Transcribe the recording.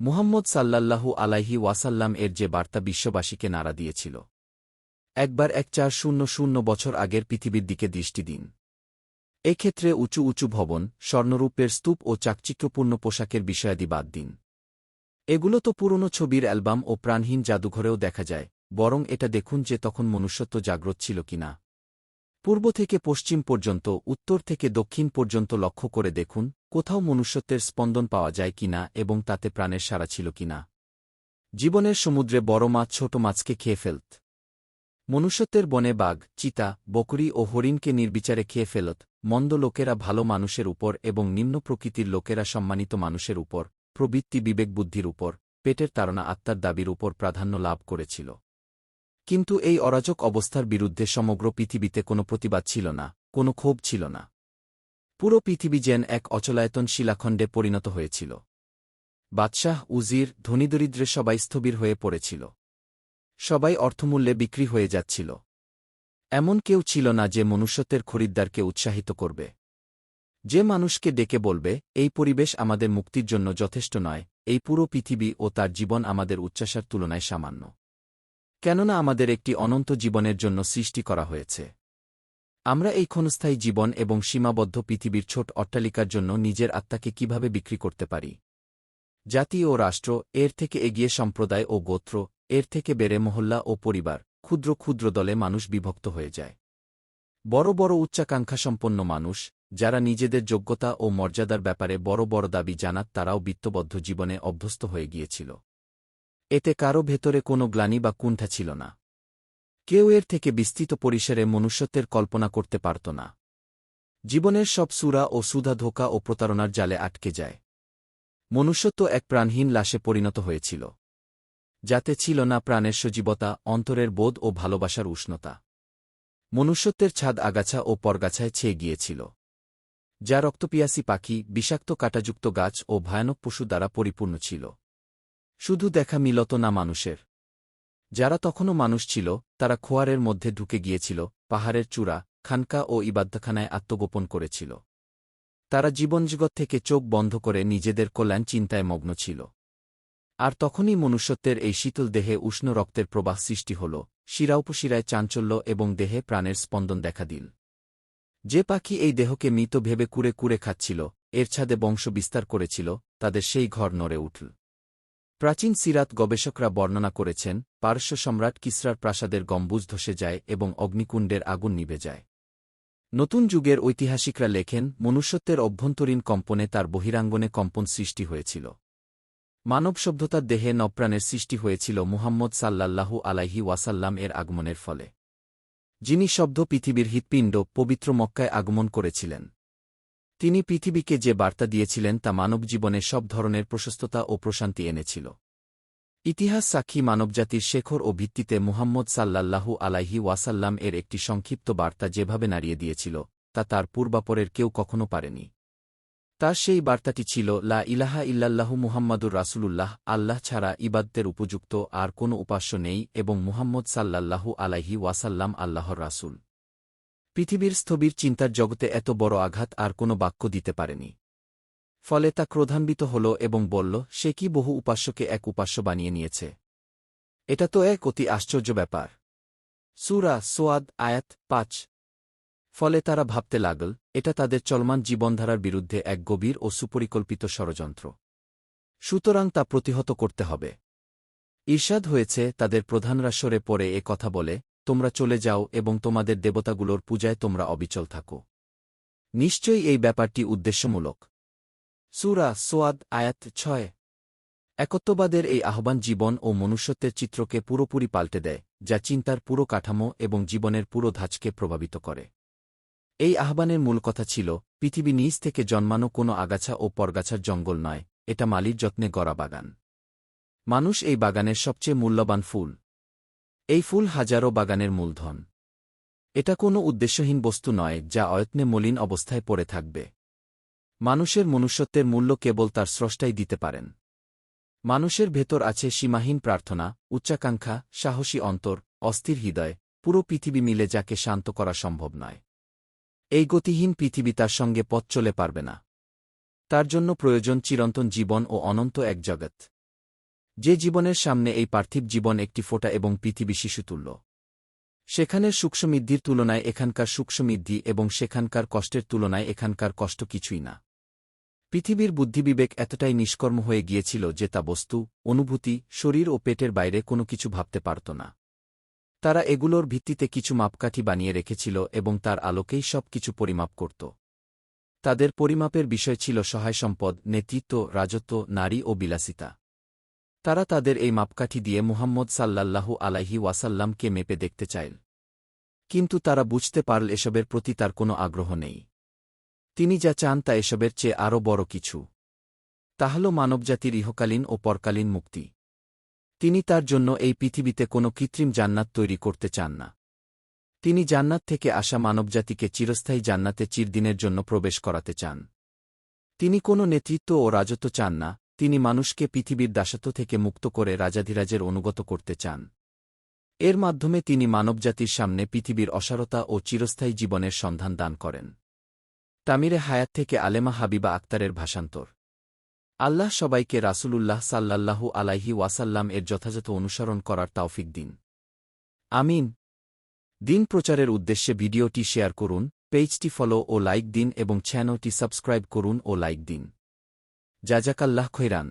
মুহাম্মদ সাল্লাল্লাহু আলাইহি ওয়াসাল্লাম এর যে বার্তা বিশ্ববাসীকে নাড়া দিয়েছিল। একবার এক চার শূন্য শূন্য বছর আগের পৃথিবীর দিকে দৃষ্টি দিন। এক্ষেত্রে উঁচু উঁচু ভবন, স্বর্ণরূপের স্তূপ ও চাকচিক্যপূর্ণ পোশাকের বিষয়াদি বাদ দিন। এগুলো তো পুরনো ছবির অ্যালবাম ও প্রাণহীন জাদুঘরেও দেখা যায়, বরং এটা দেখুন যে তখন মনুষ্যত্ব জাগ্রত ছিল কিনা। পূর্ব থেকে পশ্চিম পর্যন্ত, উত্তর থেকে দক্ষিণ পর্যন্ত লক্ষ্য করে দেখুন, কোথাও মনুষ্যত্বের স্পন্দন পাওয়া যায় কিনা এবং তাতে প্রাণের সারা ছিল কিনা। জীবনের সমুদ্রে বড় মাছ ছোট মাছকে খেয়ে ফেলত। মনুষ্যত্বের বনে বাঘ, চিতা, বকরি ও হরিণকে নির্বিচারে খেয়ে ফেলত। মন্দ লোকেরা ভালো মানুষের উপর এবং নিম্ন প্রকৃতির লোকেরা সম্মানিত মানুষের উপর, প্রবৃত্তি বিবেকবুদ্ধির উপর, পেটের তাড়না আত্মার দাবির উপর প্রাধান্য লাভ করেছিল। কিন্তু এই অরাজক অবস্থার বিরুদ্ধে সমগ্র পৃথিবীতে কোনো প্রতিবাদ ছিল না, কোনো ক্ষোভ ছিল না। পুরো পৃথিবী যেন এক অচলায়তন শিলাখণ্ডে পরিণত হয়েছিল। বাদশাহ, উজির ধনীদরিদ্রে সবাই স্থবির হয়ে পড়েছিল। সবাই অর্থমূল্যে বিক্রি হয়ে যাচ্ছিল। এমন কেউ ছিল না যে মনুষ্যত্বের খরিদ্দারকে উৎসাহিত করবে। যে মানুষকে ডেকে বলবে, এই পরিবেশ আমাদের মুক্তির জন্য যথেষ্ট নয়, এই পুরো পৃথিবী ও তার জীবন আমাদের উচ্চাসার তুলনায় সামান্য। কেননা আমাদের একটি অনন্ত জীবনের জন্য সৃষ্টি করা হয়েছে। আমরা এই ক্ষণস্থায়ী জীবন এবং সীমাবদ্ধ পৃথিবীর ছোট অট্টালিকার জন্য নিজের আত্মাকে কীভাবে বিক্রি করতে পারি? জাতি ও রাষ্ট্র, এর থেকে এগিয়ে সম্প্রদায় ও গোত্র, এর থেকে বেড়ে মহল্লা ও পরিবার, ক্ষুদ্র ক্ষুদ্র দলে মানুষ বিভক্ত হয়ে যায়। বড় বড় উচ্চাকাঙ্ক্ষাসম্পন্ন মানুষ, যারা নিজেদের যোগ্যতা ও মর্যাদার ব্যাপারে বড় বড় দাবি জানাত তারাও বিত্তবদ্ধ জীবনে অভ্যস্ত হয়ে গিয়েছিল। এতে কারও ভেতরে কোনো গ্লানি বা কুণ্ঠা ছিল না। কেউ এর থেকে বিস্তৃত পরিসরে মনুষ্যত্বের কল্পনা করতে পারত না। জীবনের সব সুরা ও সুধা ধোকা ও প্রতারণার জালে আটকে যায়। মনুষ্যত্ব এক প্রাণহীন লাশে পরিণত হয়েছিল। যাতে ছিল না প্রাণের সজীবতা, অন্তরের বোধ ও ভালোবাসার উষ্ণতা। মনুষ্যত্বের ছাদ আগাছা ও পরগাছায় ছেয়ে গিয়েছিল। যা রক্তপিয়াসী পাখি, বিষাক্ত কাটাযুক্ত গাছ ও ভয়ানক পশু দ্বারা পরিপূর্ণ ছিল। শুধু দেখা মিলত না মানুষের। যারা তখনও মানুষ ছিল, তারা খোয়ারের মধ্যে ঢুকে গিয়েছিল, পাহাড়ের চূড়া, খানকা ও ইবাদ্দাখানায় আত্মগোপন করেছিল। তারা জীবনজগৎ থেকে চোখ বন্ধ করে নিজেদের কল্যাণ চিন্তায় মগ্ন ছিল। আর তখনই মনুষ্যত্বের এই শীতল দেহে উষ্ণ রক্তের প্রবাহ সৃষ্টি হল, শিরাউপশিরায় চাঞ্চল্য এবং দেহে প্রাণের স্পন্দন দেখা দিল। যে পাখি এই দেহকে মৃত ভেবে কুড়ে কুড়ে খাচ্ছিল, এর ছাদে বংশ বিস্তার করেছিল, তাদের সেই ঘর নড়ে উঠল। প্রাচীন সিরাত গবেষকরা বর্ণনা করেছেন পারস্য সম্রাট কিসরার প্রাসাদের গম্বুজ ধসে যায় এবং অগ্নিকুণ্ডের আগুন নিভে যায়। নতুন যুগের ঐতিহাসিকরা লেখেন, মনুষ্যত্বের অভ্যন্তরীণ কম্পনে তার বহিরাঙ্গনে কম্পন সৃষ্টি হয়েছিল। মানব সভ্যতার দেহে নপ্রাণের সৃষ্টি হয়েছিল মুহাম্মদ সাল্লাল্লাহু আলাইহি ওয়াসাল্লাম এর আগমনের ফলে। যিনি শব্দ পৃথিবীর হৃৎপিণ্ড পবিত্র মক্কায় আগমন করেছিলেন। তিনি পৃথিবীকে যে বার্তা দিয়েছিলেন তা মানব জীবনে সব ধরনের প্রশস্ততা ও প্রশান্তি এনেছিল। ইতিহাস সাক্ষী মানবজাতির শেখর ও ভিত্তিতে মুহাম্মদ সাল্লাল্লাহু আলাইহি ওয়াসাল্লাম এর একটি সংক্ষিপ্ত বার্তা যেভাবে নাড়িয়ে দিয়েছিল, তা তার পূর্বাপরের কেউ কখনো পারেনি। তার সেই বার্তাটি ছিল, লা ইলাহা ইল্লাল্লাহু মুহাম্মাদুর রাসূলুল্লাহ, আল্লাহ ছাড়া ইবাদদের উপযুক্ত আর কোনো উপাস্য নেই এবং মুহাম্মদ সাল্লাল্লাহু আলাইহি ওয়াসাল্লাম আল্লাহর রাসূল। পৃথিবীর স্থবির চিন্তার জগতে এত বড় আঘাত আর কোনো বাক্য দিতে পারেনি। ফলে তা ক্রোধান্বিত হল এবং বলল, সে কি বহু উপাস্যকে এক উপাস্য বানিয়ে নিয়েছে? এটা তো এক অতি আশ্চর্য ব্যাপার। সুরা সোয়াদ, আয়াত পাঁচ। ফলে তারা ভাবতে লাগল, এটা তাদের চলমান জীবনধারার বিরুদ্ধে এক গভীর ও সুপরিকল্পিত ষড়যন্ত্র। সুতরাং তা প্রতিহত করতে হবে। ঈর্ষাদ হয়েছে তাদের প্রধানরা সরে পড়ে এ কথা বলে তোমরা চলে যাও এবং তোমাদের দেবতাগুলোর পূজায় তোমরা অবিচল থাকো। নিশ্চয়ই এই ব্যাপারটি উদ্দেশ্যমূলক। সুরা সোয়াদ, আয়াত ছয়। একত্ববাদের এই আহ্বান জীবন ও মনুষ্যত্বের চিত্রকে পুরোপুরি পাল্টে দেয়, যা চিন্তার পুরো কাঠামো এবং জীবনের পুরো ধাঁচকে প্রভাবিত করে। এই আহ্বানের মূল কথা ছিল, পৃথিবী নিজ থেকে জন্মানো কোনো আগাছা ও পরগাছার জঙ্গল নয়, এটা মালির যত্নে গড়া বাগান। মানুষ এই বাগানের সবচেয়ে মূল্যবান ফুল। এই ফুল হাজারো বাগানের মূলধন। এটা কোনো উদ্দেশ্যহীন বস্তু নয়, যা অয়ত্নে মলিন অবস্থায় পড়ে থাকবে। মানুষের মনুষ্যত্বের মূল্য কেবল তার স্রষ্টাই দিতে পারেন। মানুষের ভেতর আছে সীমাহীন প্রার্থনা, উচ্চাকাঙ্ক্ষা, সাহসী অন্তর, অস্থির হৃদয়, পুরো পৃথিবী মিলে যাকে শান্ত করা সম্ভব নয়। এই গতিহীন পৃথিবী তার সঙ্গে পথ চলে পারবে না। তার জন্য প্রয়োজন চিরন্তন জীবন ও অনন্ত এক জগৎ। যে জীবনের সামনে এই পার্থিব জীবন একটি ফোঁটা এবং পৃথিবী শিশুতুল্য। সেখানের সুখসমৃদ্ধির তুলনায় এখানকার সুখসমৃদ্ধি এবং সেখানকার কষ্টের তুলনায় এখানকার কষ্ট কিছুই না। পৃথিবীর বুদ্ধিবিবেক এতটাই নিষ্কর্ম হয়ে গিয়েছিল যে তা বস্তু, অনুভূতি, শরীর ও পেটের বাইরে কোনো কিছু ভাবতে পারত না। তারা এগুলোর ভিত্তিতে কিছু মাপকাঠি বানিয়ে রেখেছিল এবং তার আলোকেই সব কিছু পরিমাপ করত। তাদের পরিমাপের বিষয় ছিল সহায় সম্পদ, নেতৃত্ব, রাজত্ব, নারী ও বিলাসিতা। তারা তাদের এই মাপকাঠি দিয়ে মুহাম্মদ সাল্লাল্লাহু আলাইহি ওয়াসাল্লামকে মেপে দেখতে চাইল কিন্তু তারা বুঝতে পারল এসবের প্রতি তার কোনো আগ্রহ নেই। তিনি যা চান তা এসবের চেয়ে আরও বড় কিছু। তা হল মানবজাতির ইহকালীন ও পরকালীন মুক্তি। তিনি তার জন্য এই পৃথিবীতে কোনো কৃত্রিম জান্নাত তৈরি করতে চান না। তিনি জান্নাত থেকে আসা মানবজাতিকে চিরস্থায়ী জান্নাতে চিরদিনের জন্য প্রবেশ করাতে চান। তিনি কোনো নেতৃত্ব ও রাজত্ব চান না তিনি মানুষকে পৃথিবীর দাসত্ব থেকে মুক্ত করে রাজাধিরাজের অনুগত করতে চান। এর মাধ্যমে তিনি মানবজাতির সামনে পৃথিবীর অসারতা ও চিরস্থায়ী জীবনের সন্ধান দান করেন। তামিরে হায়াত থেকে আলেমা হাবিবা আক্তারের ভাষান্তর। আল্লাহ সবাইকে রাসূলুল্লাহ সাল্লাল্লাহু আলাইহি ওয়াসাল্লাম এর যথাযথ অনুসরণ করার তাওফিক দিন। আমিন। দিন প্রচারের উদ্দেশ্যে ভিডিওটি শেয়ার করুন, পেজটি ফলো ও লাইক দিন এবং চ্যানেলটি সাবস্ক্রাইব করুন ও লাইক দিন। জাজাকাল্লাহ খৈরান